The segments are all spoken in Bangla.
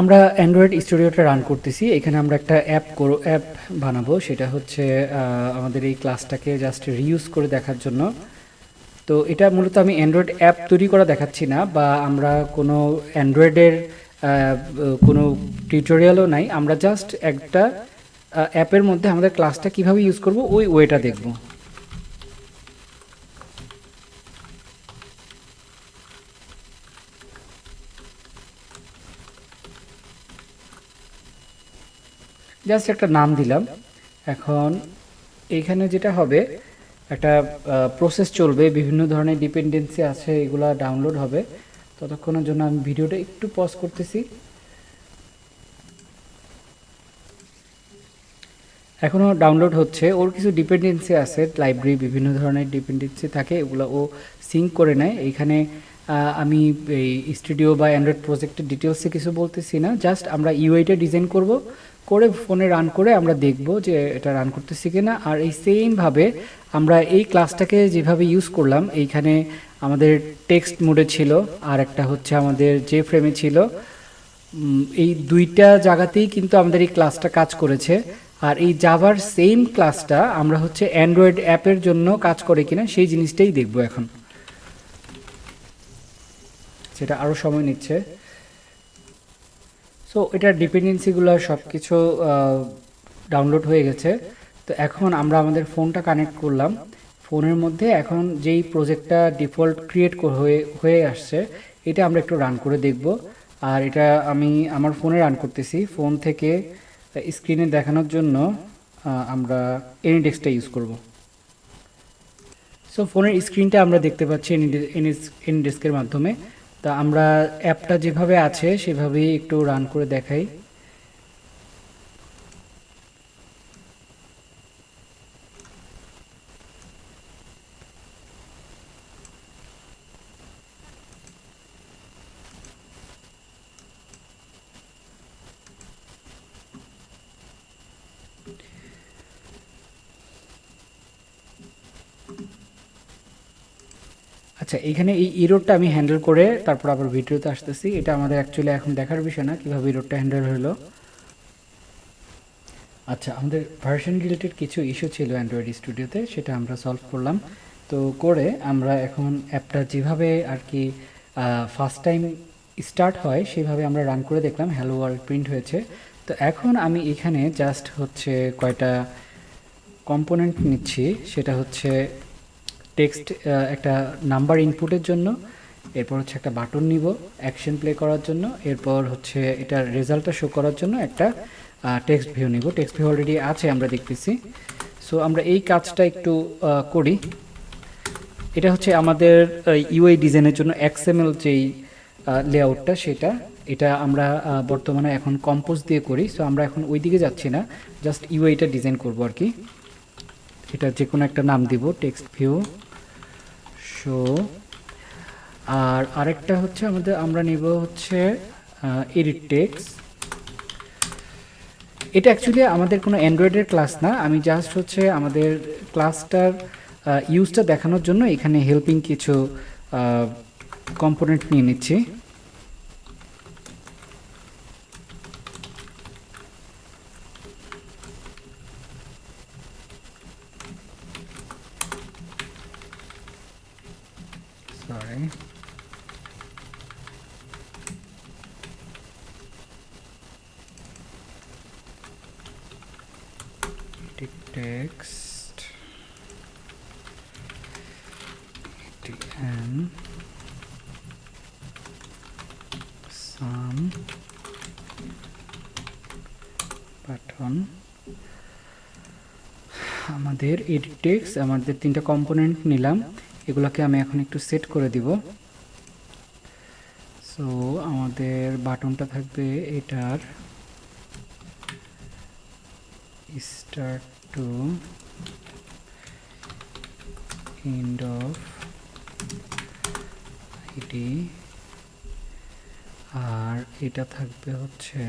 আমরা অ্যান্ড্রয়েড স্টুডিওটা রান করতেছি। এখানে আমরা একটা অ্যাপ করো অ্যাপ বানাবো। সেটা হচ্ছে আমাদের এই ক্লাসটাকে জাস্ট রিউজ করে দেখার জন্য। তো এটা মূলত আমি অ্যান্ড্রয়েড অ্যাপ তৈরি করা দেখাচ্ছি না, বা আমরা কোনো অ্যান্ড্রয়েডের কোনো টিউটোরিয়ালও নাই। আমরা জাস্ট একটা অ্যাপের মধ্যে আমাদের ক্লাসটা কীভাবে ইউজ করব, ওই ওয়েটা দেখব। জাস্ট একটা নাম দিলাম। এখন এইখানে যেটা হবে, একটা প্রসেস চলবে, বিভিন্ন ধরনের ডিপেন্ডেন্সি আছে, এগুলা ডাউনলোড হবে। ততক্ষণের জন্য আমি ভিডিওটা একটু পজ করতেছি। এখনও ডাউনলোড হচ্ছে। ওর কিছু ডিপেন্ডেন্সি আছে লাইব্রেরি বিভিন্ন ধরনের ডিপেন্ডেন্সি থাকে, এগুলো ও সিঙ্ক করে নেয়। এইখানে আমি এই স্টুডিও বা অ্যান্ড্রয়েড প্রজেক্টের ডিটেলসে কিছু বলতেছি না। জাস্ট আমরা ইউআইটা ডিজাইন করব। করে ফোনে রান করে আমরা দেখব যে এটা রান করতেছি কিনা। আর এই সেমভাবে আমরা এই ক্লাসটাকে যেভাবে ইউজ করলাম, এইখানে আমাদের টেক্সট মোডে ছিল, আর একটা হচ্ছে আমাদের যে ফ্রেমে ছিল। এই দুইটা জায়গাতেই কিন্তু আমাদের এই ক্লাসটা কাজ করেছে। আর এই জাভার সেম ক্লাসটা আমরা হচ্ছে অ্যান্ড্রয়েড অ্যাপের জন্য কাজ করে কিনা, সেই জিনিসটাই দেখব এখন। সেটা আরও সময় নিচ্ছে। সো এটার ডিপেন্ডেন্সিগুলো সব কিছু ডাউনলোড হয়ে গেছে। তো এখন আমরা আমাদের ফোনটা কানেক্ট করলাম। ফোনের মধ্যে এখন যেই প্রজেক্টটা ডিফল্ট ক্রিয়েট হয়ে হয়ে আসছে, এটা আমরা একটু রান করে দেখব। আর এটা আমি আমার ফোনে রান করতেছি। ফোন থেকে স্ক্রিনে দেখানোর জন্য আমরা এনিডেক্সটা ইউজ করব। সো ফোনের স্ক্রিনটা আমরা দেখতে পাচ্ছি এনিডেস্কের মাধ্যমে। তা আমরা অ্যাপটা যেভাবে আছে সেভাবেই একটু রান করে দেখাই। আচ্ছা এখানে এই ইরোডটা আমি হ্যান্ডেল করে তারপর আবার ভিডিওতে আসতেছি। এটা আমাদের অ্যাকচুয়ালি এখন দেখার বিষয় না, কীভাবে ইরোডটা হ্যান্ডেল হলো। আচ্ছা আমাদের ভার্সন রিলেটেড কিছু ইস্যু ছিল অ্যান্ড্রয়েড স্টুডিওতে সেটা আমরা সলভ করলাম। তো করে আমরা এখন অ্যাপটা যেভাবে আর কি ফার্স্ট টাইম স্টার্ট হয়, সেভাবে আমরা রান করে দেখলাম। হ্যালো ওয়ার্ল্ড প্রিন্ট হয়েছে। তো এখন আমি এখানে জাস্ট হচ্ছে কয়টা কম্পোনেন্ট নিচ্ছি, সেটা হচ্ছে টেক্সট একটা নাম্বার ইনপুটের জন্য, এরপর হচ্ছে একটা বাটন নিব, অ্যাকশন প্লে করার জন্য, এরপর হচ্ছে এটার রেজাল্টটা শো করার জন্য একটা টেক্সট ভিউ নিব। টেক্সট ভিউ অলরেডি আছে, আমরা দেখতেছি। সো আমরা এই কাজটা একটু করি। এটা হচ্ছে আমাদের ইউআই ডিজাইনের জন্য এক্সএমএল যেই লেআউটটা সেটা। এটা আমরা বর্তমানে এখন কম্পোজ দিয়ে করি। সো আমরা এখন ওই দিকে যাচ্ছি না জাস্ট ইউআইটা ডিজাইন করব আর কি। এটা যে কোনো একটা নাম দিব, টেক্সট ভিউ। শো আর আরেকটা হচ্ছে আমাদের, আমরা নিব হচ্ছে এডিট টেক্স এটা অ্যাকচুয়ালি আমাদের কোনো অ্যান্ড্রয়েডের ক্লাস না। আমি জাস্ট হচ্ছে আমাদের ক্লাসটার ইউজটা দেখানোর জন্য এখানে হেল্পিং কিছু কম্পোনেন্ট নিয়ে নিচ্ছি Sorry. Edit text. ATM. Some button. আমাদের এডিট টেক্স আমাদের তিনটা কম্পোনেন্ট নিলাম এগুলোকে আমি এখন একটু সেট করে দিব সো আমাদের বাটনটা থাকবে এটার start to end of ID আর এটা থাকবে হচ্ছে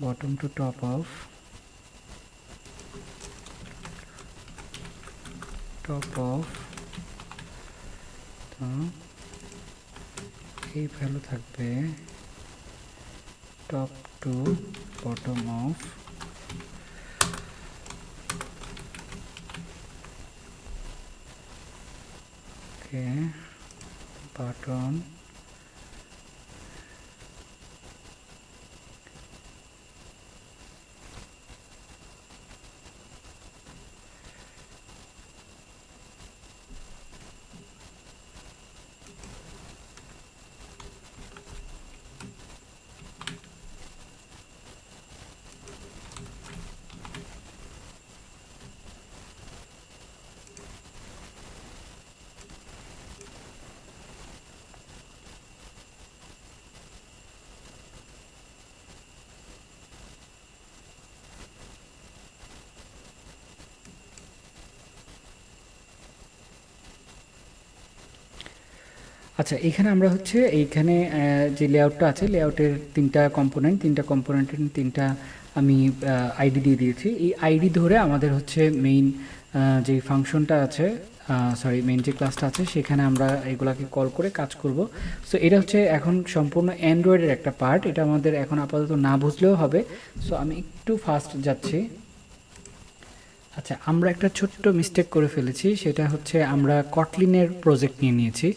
bottom to top of of the এই ভ্যালু থাকবে top to bottom of button আচ্ছা এখানে আমরা হচ্ছে এইখানে যে লেআউটটা আছে, লেআউটের তিনটা কম্পোনেন্ট তিনটা কম্পোনেন্টের তিনটা আমি আইডি দিয়ে দিয়েছি। এই আইডি ধরে আমাদের হচ্ছে মেইন যে ফাংশনটা আছে সরি মেইন যে ক্লাসটা আছে, সেখানে আমরা এগুলাকে কল করে কাজ করব। সো এটা হচ্ছে এখন সম্পূর্ণ অ্যান্ড্রয়েডের একটা পার্ট এটা আমাদের এখন আপাতত না বুঝলেও হবে। সো আমি একটু ফাস্ট যাচ্ছি। আচ্ছা আমরা একটা ছোট্ট মিস্টেক করে ফেলেছি। সেটা হচ্ছে আমরা কটলিনের প্রজেক্ট নিয়ে নিয়েছি।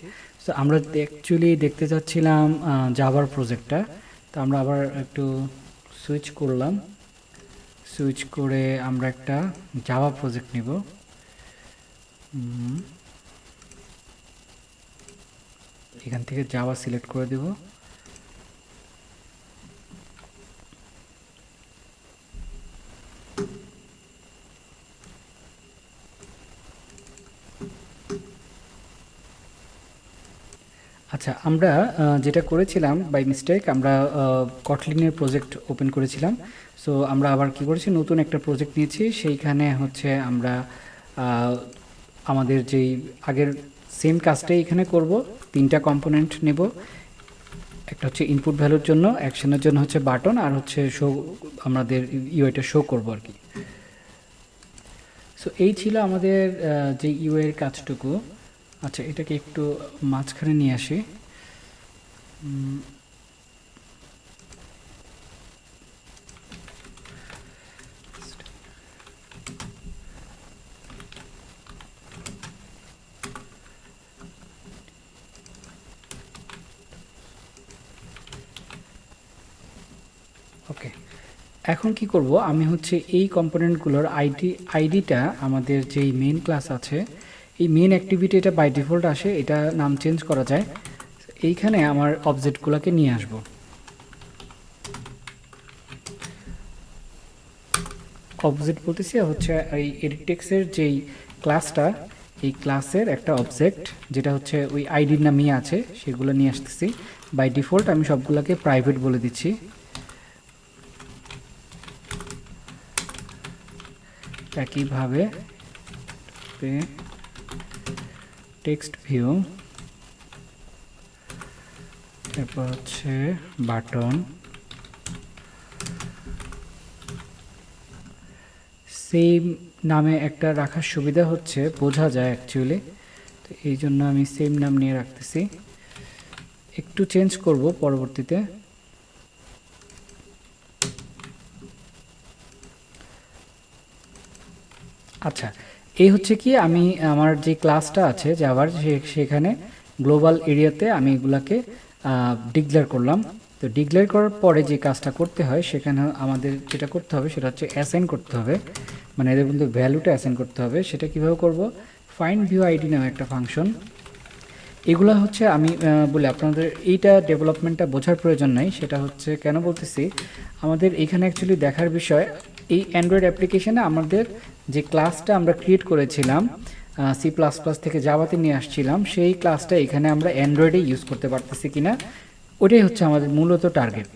তো আমরা অ্যাকচুয়ালি দেখতে চাচ্ছিলাম জাভার প্রজেক্টটা তো আমরা আবার একটু সুইচ করলাম। সুইচ করে আমরা একটা জাভা প্রজেক্ট নিব। এখান থেকে জাভা সিলেক্ট করে দেব। আচ্ছা আমরা যেটা করেছিলাম বাই মিস্টেক আমরা কটলিনের প্রজেক্ট ওপেন করেছিলাম। সো আমরা আবার কি করেছি? নতুন একটা প্রজেক্ট নিয়েছি। সেইখানে হচ্ছে আমরা আমাদের যেই আগের সেম কাজটাই এখানে করব। তিনটা কম্পোনেন্ট নেব। একটা হচ্ছে ইনপুট ভ্যালুর জন্য অ্যাকশনের জন্য হচ্ছে বাটন আর হচ্ছে শো আমাদের ইউআইটা শো করব আর কি। সো এই ছিল আমাদের যে ইউআই এর কাজটুকু। আচ্ছা এটাকে একটু মাঝখানে নিয়ে আসি। ওকে এখন কি করব? আমি হচ্ছে এই কম্পোনেন্টগুলোর আইডি আইডিটা আমাদের যেই মেইন ক্লাস আছে এই মেন অ্যাক্টিভিটি এটা বাই ডিফল্ট আসে, এটা নাম চেঞ্জ করা যায়। এইখানে আমার অবজেক্টগুলোকে নিয়ে আসব। অবজেক্ট বলতেছি, হচ্ছে এই এডিটেক্সের যেই ক্লাসটা এই ক্লাসের একটা অবজেক্ট যেটা হচ্ছে ওই আইডির নামই আছে, সেগুলো নিয়ে আসতেছি। বাই ডিফল্ট আমি সবগুলোকে প্রাইভেট বলে দিচ্ছি। একইভাবে টেক্সট ভিউ। এরপর হচ্ছে বাটন। সেম নামে একটা রাখার সুবিধা হচ্ছে, বোঝা যায় অ্যাকচুয়ালি তো এই জন্য আমি সেম নাম নিয়ে রাখতেছি। একটু চেঞ্জ করব পরবর্তীতে। আচ্ছা এই হচ্ছে কি, আমি আমার যে ক্লাসটা আছে জাভার সেখানে গ্লোবাল এরিয়াতে আমি এগুলাকে ডিক্লেয়ার করলাম। তো ডিক্লেয়ার করার পরে যে কাজটা করতে হয়, সেখানে আমাদের যেটা করতে হবে, সেটা হচ্ছে অ্যাসাইন করতে হবে। মানে এদের মধ্যে ভ্যালুটা অ্যাসাইন করতে হবে। সেটা কীভাবে করব? ফাইন ভিউ আইডি নামে একটা ফাংশন এগুলো হচ্ছে আমি বলি আপনাদের এইটা ডেভেলপমেন্টটা বোঝার প্রয়োজন নাই, সেটা হচ্ছে কেন বলতেছি, আমাদের এখানে অ্যাকচুয়ালি দেখার বিষয়, এই অ্যান্ড্রয়েড অ্যাপ্লিকেশানে আমাদের যে ক্লাসটা আমরা ক্রিয়েট করেছিলাম সি প্লাস প্লাস থেকে জাভাতে নিয়ে আসছিলাম, সেই ক্লাসটা এখানে আমরা অ্যান্ড্রয়েডে ইউজ করতে পারতেছি কিনা, ওটাই হচ্ছে আমাদের মূলত টার্গেট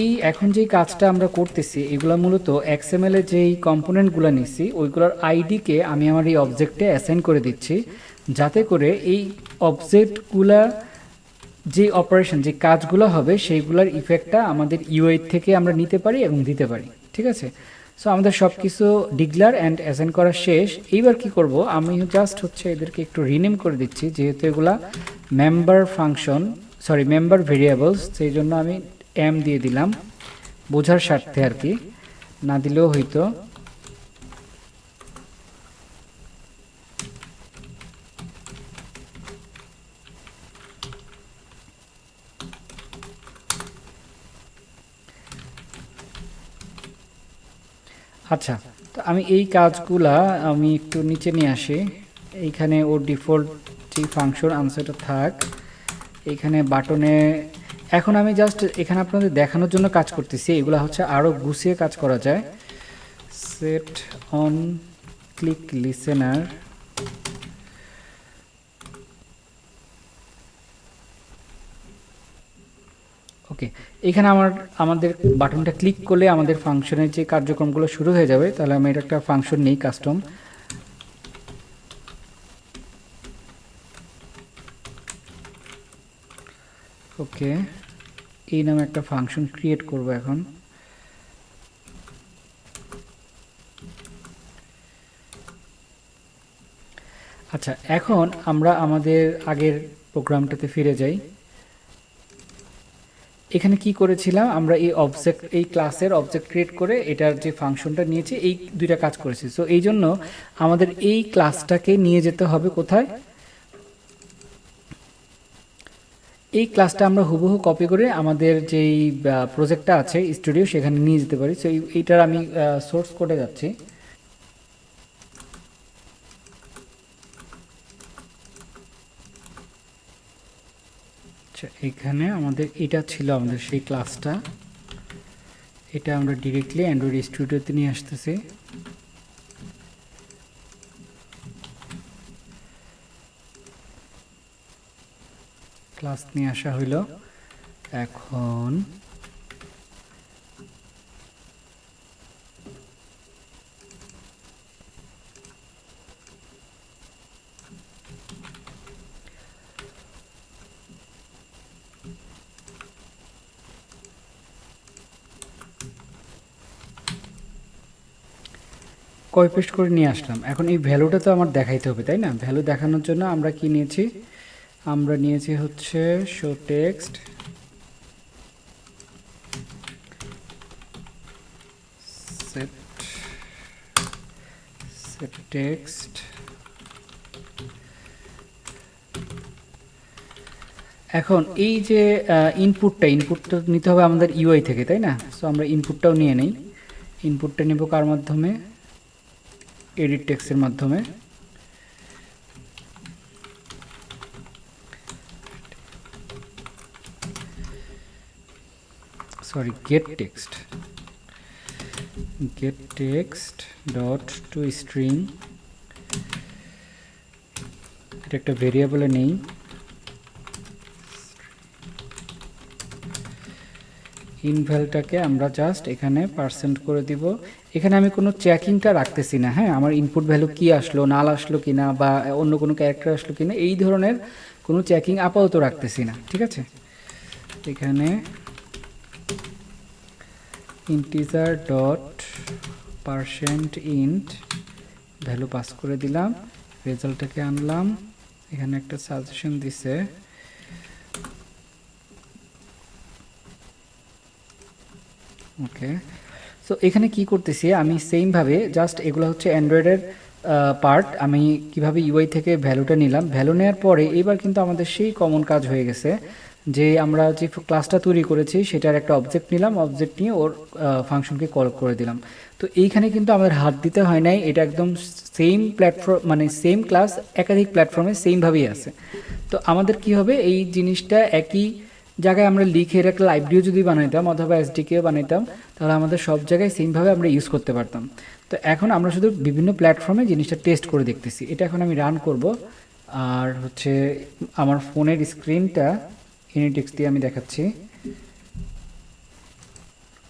এই এখন যেই কাজটা আমরা করতেছি, এগুলো মূলত এক্সএমএল এর যেই কম্পোনেন্টগুলো নিছি, ওইগুলোর আইডিকে আমি আমার এই অবজেক্টে অ্যাসাইন করে দিচ্ছি, যাতে করে এই অবজেক্টগুলা যে অপারেশন যে কাজগুলো হবে, সেইগুলোর ইফেক্টটা আমাদের ইউআই থেকে আমরা নিতে পারি এবং দিতে পারি, ঠিক আছে? সো আমাদের সব কিছু ডিক্লার অ্যান্ড অ্যাসেন্ড করা শেষ। এইবার কি করব? আমি জাস্ট হচ্ছে এদেরকে একটু রিনেম করে দিচ্ছি, যেহেতু এগুলা member function sorry member variables সেই জন্য আমি এম দিয়ে দিলাম। বোঝার স্বার্থে আর কি। না দিলেও হইতো। আচ্ছা তো আমি এই কাজগুলা আমি একটু নিচে নিয়ে আসি। এইখানে ওর ডিফল্ট যে ফাংশন আনসারটা থাক। এখানে বাটনে এখন আমি জাস্ট এখানে আপনাদের দেখানোর জন্য কাজ করতেছি। এগুলো হচ্ছে আরও গুছিয়ে কাজ করা যায়। Set on click listener okay এখানে আমার, আমাদের বাটনটা ক্লিক করলে আমাদের ফাংশনের যে কার্যক্রমগুলো শুরু হয়ে যাবে, তাহলে আমি এটা একটা ফাংশন নেই কাস্টম ওকে এই নামে একটা ফাংশন ক্রিয়েট করব এখন। আচ্ছা এখন আমরা আমাদের আগের প্রোগ্রামটাতে ফিরে যাই। এখানে কি করেছিলাম? আমরা এই অবজেক্ট এই ক্লাসের অবজেক্ট ক্রিয়েট করে এটার যে ফাংশনটা নিয়েছি, এই দুইটা কাজ করেছি। সো এই জন্য আমাদের এই ক্লাসটাকে নিয়ে যেতে হবে কোথায়? এই ক্লাসটা আমরা হুবহু কপি করে আমাদের যেই প্রজেক্টটা আছে স্টুডিও সেখানে নিয়ে যেতে পারি। সো এইটার আমি সোর্স কোডে যাচ্ছি। আচ্ছা এখানে আমাদের, এটা ছিল আমাদের সেই ক্লাসটা এটা আমরা ডিরেক্টলি অ্যান্ড্রয়েড স্টুডিওতে নিয়ে আসতেছি। ক্লাস নিয়ে আসা হইল। এখন কয় পেস্ট করে নিয়ে আসলাম। এখন এই ভ্যালুটা তো আমার দেখাইতে হবে, তাই না? ভ্যালু দেখানোর জন্য আমরা কি নিয়েছি? আমরা নিয়েছি হচ্ছে show text set set text এখন এই যে ইনপুটটা ইনপুটটা নিতে হবে আমাদের ইউআই থেকে, তাই না? সো আমরা ইনপুটটাও নিয়ে নেই। ইনপুটটা নেব কার মাধ্যমে? এডিট টেক্সের মাধ্যমে। Sorry get text get text dot to string এটা একটা ভেরিয়েবলে নেই। ইনভ্যালটাকে আমরা জাস্ট এখানে পার্সেন্ট করে দিব। এখানে আমি কোনো চেকিংটা রাখতেছি না হ্যাঁ? আমার ইনপুট ভ্যালু কি আসলো নাল আসলো কিনা বা অন্য কোনো ক্যারেক্টার আসলো কিনা, এই ধরনের কোনো চেকিং আপাতত রাখতেছি না, ঠিক আছে? এখানে integer dot parse int value pass করে দিলাম রেজাল্টটাকে আনলাম, এখানে একটা সাজেশন দিছে। ওকে সো এখানে কি করতেছি, আমি সেমভাবে জাস্ট এগুলো হচ্ছে অ্যান্ড্রয়েডের পার্ট আমি কীভাবে ইউআই থেকে ভ্যালুটা নিলাম। ভ্যালু নেওয়ার পরে এবার কিন্তু আমাদের সেই কমন কাজ হয়ে গেছে। যে আমরা যে ক্লাসটা তৈরি করেছি, সেটার একটা অবজেক্ট নিলাম অবজেক্ট নিয়ে ওর ফাংশনকে কল করে দিলাম। তো এইখানে কিন্তু আমাদের হাত দিতে হয় নাই, এটা একদম সেম প্ল্যাটফর্ম মানে সেম ক্লাস একাধিক প্ল্যাটফর্মে সেমভাবেই আছে। তো আমাদের কি হবে, এই জিনিসটা একই জায়গায় আমরা লিখে একটা লাইব্রেরিও যদি বানাইতাম, অথবা এসডিকেও বানাইতাম, তাহলে আমাদের সব জায়গায় সেমভাবে আমরা ইউজ করতে পারতাম। তো এখন আমরা শুধু বিভিন্ন প্ল্যাটফর্মে জিনিসটা টেস্ট করে দেখতেছি। এটা এখন আমি রান করব, আর হচ্ছে আমার ফোনের স্ক্রিনটা ইউনিটেক্স দিয়ে আমি দেখাচ্ছি।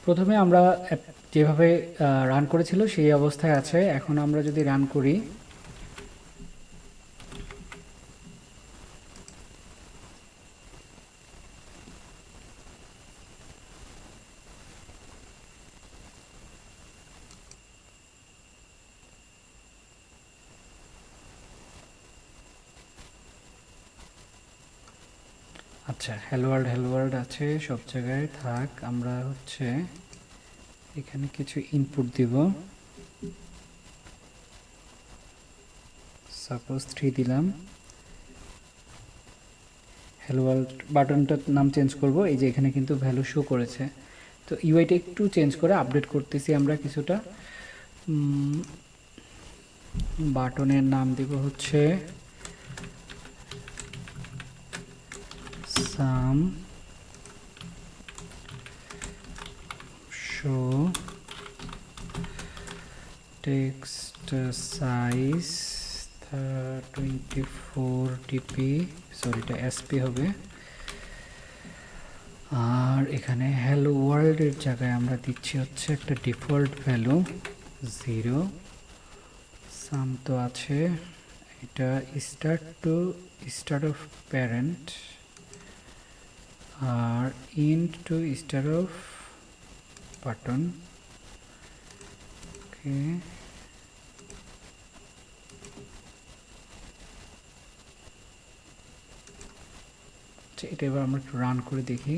প্রথমে আমরা যেভাবে রান করেছিল সেই অবস্থায় আছে। এখন আমরা যদি রান করি আচ্ছা হ্যালো ওয়ার্ল্ড হ্যালো ওয়ার্ল্ড আছে, সব জায়গায় থাক, আমরা হচ্ছে এখানে কিছু ইনপুট দিব। সাপোজ থ্রি দিলাম। হ্যালো ওয়ার্ল্ড বাটনটার নাম চেঞ্জ করব, এই যে এখানে কিন্তু ভ্যালু শো করেছে। তো ইউআইটা একটু চেঞ্জ করে আপডেট করতেছি আমরা কিছুটা। বাটনের নাম দিব হচ্ছে sum show text size twenty four dp sorry এটা এসপি হবে. আর এখানে হ্যালো ওয়ার্ল্ডের জায়গায় আমরা দিচ্ছি হচ্ছে একটা ডিফল্ট ভ্যালু জিরো সাম তো আছে। এটা start to start of parent R end to start of button okay এটা এবার আমরা একটু রান করে দেখি।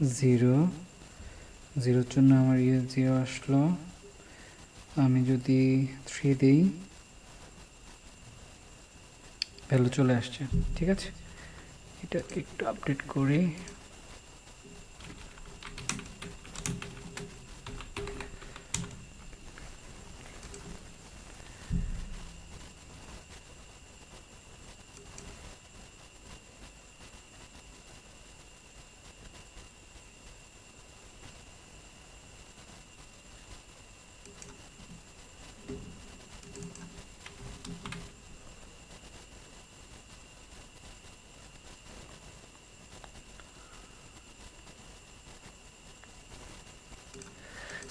জিরো, জিরোর জন্য আমার ইয়ে জিরো আসলো। আমি যদি থ্রি দিই ভ্যালু চলে আসছে, ঠিক আছে? এটা একটু আপডেট করি।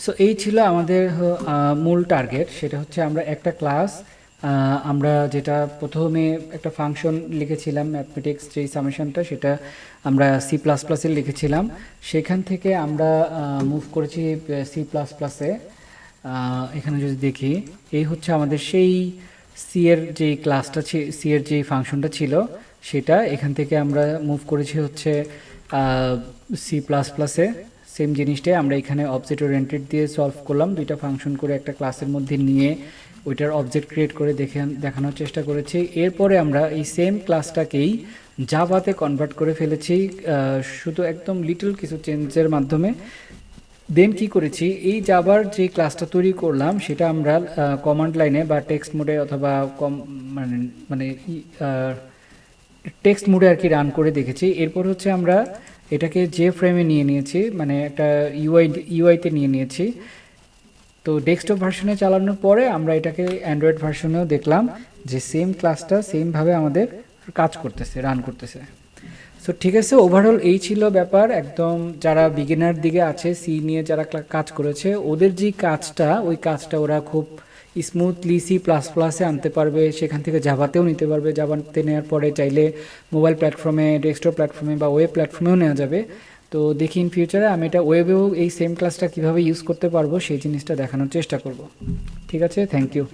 সো এই ছিল আমাদের মূল টার্গেট সেটা হচ্ছে আমরা একটা ক্লাস আমরা যেটা প্রথমে একটা ফাংশন লিখেছিলাম ম্যাথমেটিক্স যেই সামেশনটা সেটা আমরা সি প্লাস প্লাসে লিখেছিলাম। সেখান থেকে আমরা মুভ করেছি সি প্লাস প্লাসে এখানে যদি দেখি, এই হচ্ছে আমাদের সেই সি এর যে ক্লাসটা সি এর যে ফাংশনটা ছিল, সেটা এখান থেকে আমরা মুভ করেছি হচ্ছে সি প্লাস প্লাসে সেম জিনিসটাই আমরা এখানে অবজেক্ট ওরিয়েন্টেড দিয়ে সলভ করলাম। দুইটা ফাংশন করে একটা ক্লাসের মধ্যে নিয়ে ওইটার অবজেক্ট ক্রিয়েট করে দেখে দেখানোর চেষ্টা করেছি। এরপরে আমরা এই সেম ক্লাসটাকেই জাভাতে কনভার্ট করে ফেলেছি। শুধু একদম লিটল কিছু চেঞ্জের মাধ্যমে। দেন কি করেছি? এই জাভার যে ক্লাসটা তৈরি করলাম, সেটা আমরা কমান্ড লাইনে বা টেক্সট মোডে অথবা কম মানে মানে টেক্সট মোডে আর কি রান করে দেখেছি। এরপর হচ্ছে আমরা এটাকে যে ফ্রেমে নিয়ে নিয়েছি মানে একটা ইউআই ইউআইতে নিয়ে নিয়েছি, তো ডেস্কটপ ভার্সনে চালানোর পরে আমরা এটাকে অ্যান্ড্রয়েড ভার্সনেও দেখলাম যে সেম ক্লাসটা সেমভাবে আমাদের কাজ করতেছে রান করতেছে। সো ঠিক আছে ওভারঅল এই ছিল ব্যাপার। একদম যারা বিগিনার দিকে আছে সি নিয়ে যারা কাজ করেছে, ওদের যে কাজটা, ওই কাজটা ওরা খুব স্মুথলি সি প্লাস প্লাসে আনতে পারবে, সেখান থেকে জাভাতেও নিতে পারবে। জাভাতে নেওয়ার পরে চাইলে মোবাইল প্ল্যাটফর্মে ডেস্কটপ প্ল্যাটফর্মে বা ওয়েব প্ল্যাটফর্মেও নেওয়া যাবে। তো দেখি ইন ফিউচারে আমি এটা ওয়েবেও এই সেম ক্লাসটা কীভাবে ইউজ করতে পারব, সেই জিনিসটা দেখানোর চেষ্টা করব। ঠিক আছে? Thank you